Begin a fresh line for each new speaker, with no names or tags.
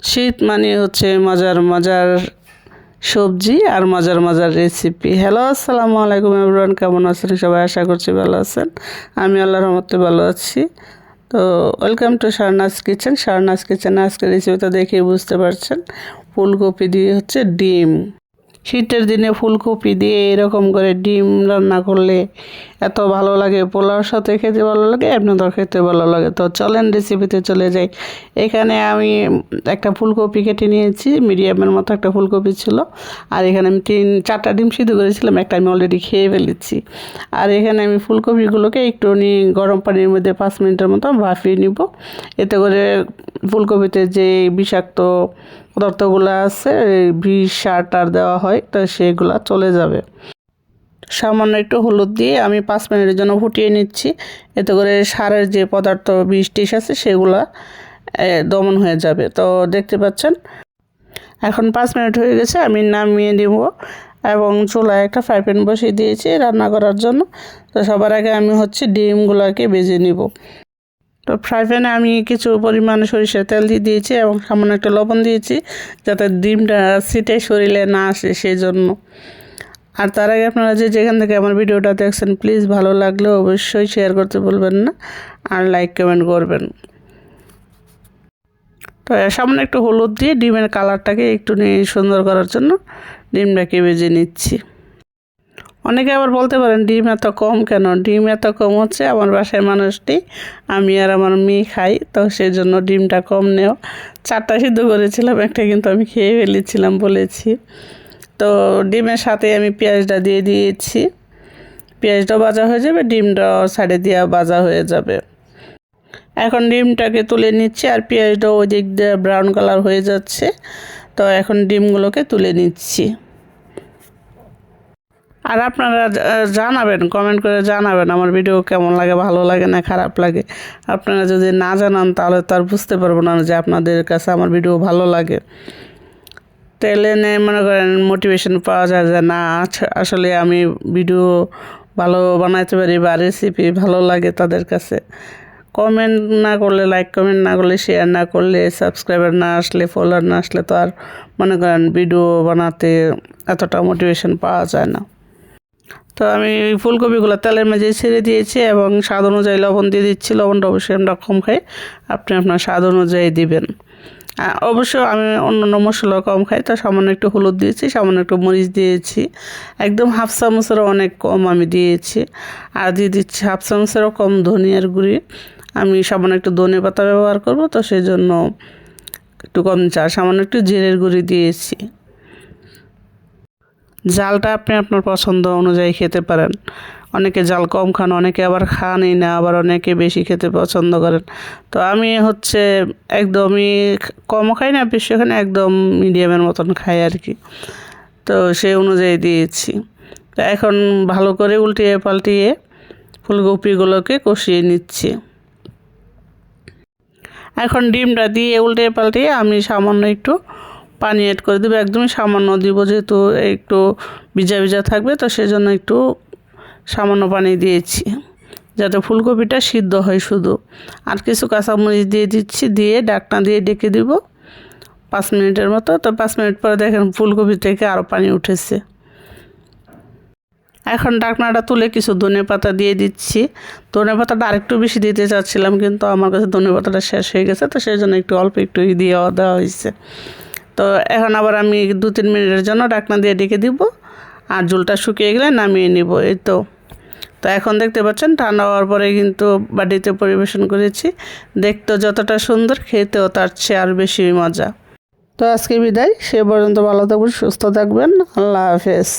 শীত মানে হচ্ছে মজার মজার সবজি আর মজার মজার রেসিপি হ্যালো আসসালামু আলাইকুম এভরান কেমন আছেন? সবাই আশা করছি ভালো আছেন। আমি আল্লাহ রহমতে ভালো আছি। তো welcome to Sarnas kitchen Sarnas কিচেনে আজকে রেসিপিটা দেখেই বুঝতে পারছেন। ফুলকপি দিয়ে হচ্ছে ডিম। শীতের দিনে ফুলকপি দিয়ে এরকম করে ডিম রান্না করলে এত ভালো লাগে। পোলাওর সাথে খেতে ভালো লাগে আপনাদের খেতে ভালো লাগে। তো চলেন রেসিপিতে চলে যাই। এখানে আমি একটা ফুলকপি কেটে নিয়েছি, মিডিয়ামের মতো একটা ফুলকপি ছিল। আর এখানে আমি তিন, চারটা ডিম সিদ্ধ করেছিলাম, একটা আমি অলরেডি খেয়ে ফেলেছি। আর এখানে আমি ফুলকপিগুলোকে একটু নিয়ে গরম পানির মধ্যে পাঁচ মিনিটের মতো ভাফিয়ে নিব। এতে করে ফুলকপিতে যে বিষাক্ত পদার্থগুলো আছে বিষ সার টার দেওয়া হয়, তো সেগুলো চলে যাবে। সামান্য একটু হলুদ দিয়ে আমি পাঁচ মিনিটের জন্য ফুটিয়ে নিচ্ছি। এতে করে সারের যে পদার্থ বিষ টিস আছে, সেগুলো দমন হয়ে যাবে। তো দেখতে পাচ্ছেন, এখন পাঁচ মিনিট হয়ে গেছে, আমি নামিয়ে দিব এবং চুলায় একটা ফ্রাই প্যান বসিয়ে দিয়েছি রান্না করার জন্য। তো সবার আগে আমি হচ্ছে ডিমগুলোকে বেজে নিব। তো ফ্রাই প্যানে আমি কিছু পরিমাণে সরিষার তেল দিয়ে দিয়েছি এবং সামান্য একটা লবণ দিয়েছি যাতে ডিমটা সিটে শরীরে না আসে সেই জন্য আর তার আগে আপনারা যে যেখান থেকে আমার ভিডিওটা দেখছেন প্লিজ ভালো লাগলে অবশ্যই শেয়ার করতে বলবেন না আর লাইক কমেন্ট করবেন। তো সামনে একটু হলুদ দিয়ে ডিমের কালারটাকে একটু নিয়ে সুন্দর করার জন্য ডিমটাকে বেজে নিচ্ছি। অনেকে আবার বলতে পারেন, ডিম এত কম কেন? ডিম এত কম হচ্ছে, আমার বাসায় মানুষটি আমি আর আমার মেয়ে খাই, তো সেই জন্য ডিমটা কম নেও। চারটা সিদ্ধ করেছিলাম, একটা কিন্তু আমি খেয়ে ফেলেছিলাম বলেছি। তো ডিমের সাথে আমি পেঁয়াজটা দিয়ে দিয়েছি। পেঁয়াজটাও ভাজা হয়ে যাবে, ডিমটাও সাইডে দিয়ে ভাজা হয়ে যাবে। এখন ডিমটাকে তুলে নিচ্ছি, আর পেঁয়াজটাও ওই দিক দিয়ে ব্রাউন কালার হয়ে যাচ্ছে, তো এখন ডিমগুলোকে তুলে নিচ্ছি। আর আপনারা জানাবেন কমেন্ট করে জানাবেন আমার ভিডিও কেমন লাগে, ভালো লাগে না খারাপ লাগে। আপনারা যদি না জানান, তাহলে তো আর বুঝতে পারব না যে আপনাদের কাছে আমার ভিডিও ভালো লাগে। তাহলে মনে করেন মোটিভেশন পাওয়া যায় যে না আসলে আমি ভিডিও ভালো বানাইতে পারি বা রেসিপি ভালো লাগে তাদের কাছে। কমেন্ট না করলে লাইক কমেন্ট না করলে শেয়ার না করলে সাবস্ক্রাইবার না আসলে ফলোয়ার না আসলে তো আর মনে করেন ভিডিও বানাতে এতটা মোটিভেশন পাওয়া যায় না। তো আমি ফুলকপিগুলো তেলের মাঝে ছেড়ে দিয়েছি এবং স্বাদ অনুযায়ী লবণ দিয়ে দিচ্ছি। লবণটা অবশ্যই আমরা কম খাই। আপনি আপনার স্বাদ অনুযায়ী দিবেন। অবশ্য আমি অন্য অন্য মশলা কম খাই। তো সামান্য একটু হলুদ দিয়েছি, সামান্য একটু মরিচ দিয়েছি। একদম হাফ চামচেরও অনেক কম আমি দিয়েছি। আর দিয়ে দিচ্ছি হাফ চামচেরও কম ধনিয়ার গুঁড়ি। আমি সামান্য একটু ধনে পাতা ব্যবহার করব, তো সেই জন্য একটু কম চা, সামান্য একটু জিরের গুঁড়ি দিয়েছি। জালটা আপনি আপনার পছন্দ অনুযায়ী খেতে পারেন। অনেকে জাল কম খান, অনেকে আবার খানই না, আবার অনেকে বেশি খেতে পছন্দ করেন। তো আমি হচ্ছে একদমই কমও খাই না বেশি ওখানে একদম মিডিয়ামের মতন খাই আর কি। তো সেই অনুযায়ী দিয়েছি। তো এখন ভালো করে উল্টিয়ে পাল্টিয়ে ফুলকপিগুলোকে কষিয়ে নিচ্ছি। এখন ডিমটা দিয়ে উল্টে পাল্টিয়ে আমি সামান্য একটু পানি অ্যাড করে দেবো। একদমই সামান্য দিব যেহেতু একটু ভিজা ভিজা থাকবে, তো সেজন্য একটু সামান্য পানি দিয়েছি। যাতে ফুলকপিটা সিদ্ধ হয় শুধু। আর কিছু কাঁচামরিচ দিয়ে দিচ্ছি, দিয়ে ডাকনা দিয়ে ডেকে দিব পাঁচ মিনিটের মতো। তো পাঁচ মিনিট পরে দেখেন ফুলকপি থেকে আরও পানি উঠেছে। এখন ডাকনাটা তুলে কিছু ধনে পাতা দিয়ে দিচ্ছি। ধনে পাতাটা আরেকটু বেশি দিতে চাচ্ছিলাম, কিন্তু আমার কাছে ধনে পাতাটা শেষ হয়ে গেছে, তো সেই জন্য একটু অল্প একটু দিয়ে দেওয়া হয়েছে। তো এখন আবার আমি দু তিন মিনিটের জন্য ডাকনা দিয়ে ডেকে দিব। আর ঝুলটা শুকিয়ে গেলে নামিয়ে নিব, এই তো। তো এখন দেখতে পাচ্ছেন, ঠান্ডা হওয়ার পরে কিন্তু বাড়িতে পরিবেশন করেছি। দেখতে যতটা সুন্দর, খেতেও তার চেয়ে আর বেশি মজা। তো আজকে বিদায়, সে পর্যন্ত ভালো থাকবেন সুস্থ থাকবেন। আল্লাহ হাফেজ।